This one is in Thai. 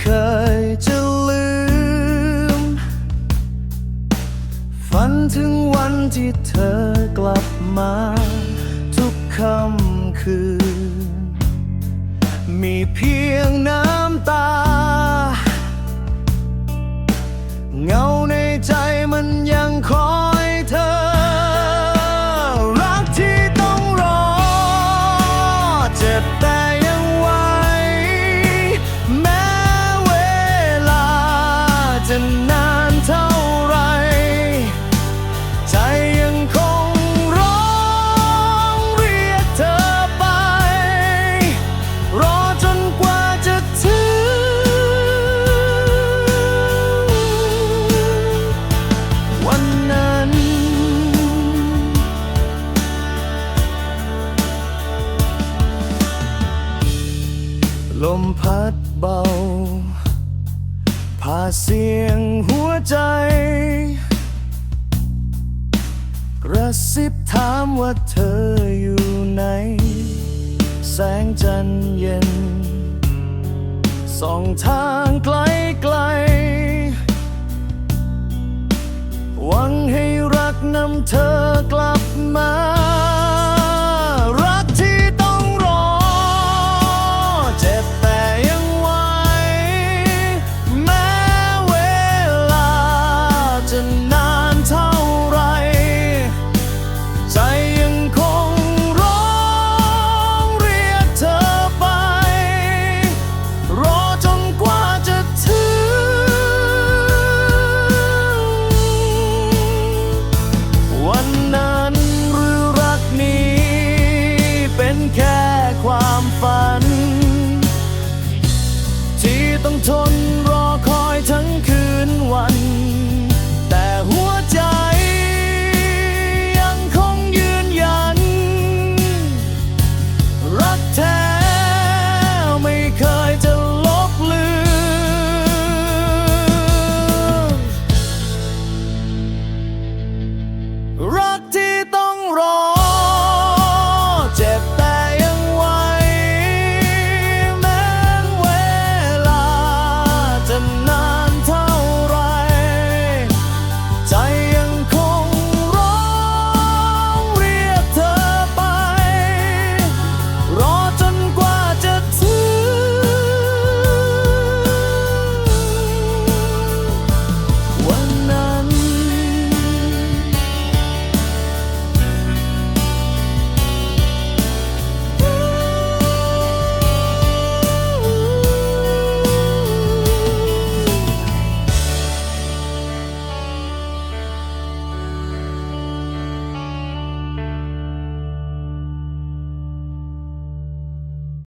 เคยจะลืม ฝันถึงวันที่เธอกลับมา ทุกค่ำคืน มีเพียง จะนานเท่าไร ใจยังคงร้องเรียกเธอไป รอจนกว่าจะถึง วันนั้น ลมพัดเบา พาเสียงหัวใจ กระซิบถามว่าเธออยู่ไหน แสงจันทร์เย็นส่องทางไกลไกล หวังให้รักนำเธอกลับมา ความฝัน ที่ต้องทนรอคอยทั้งคืน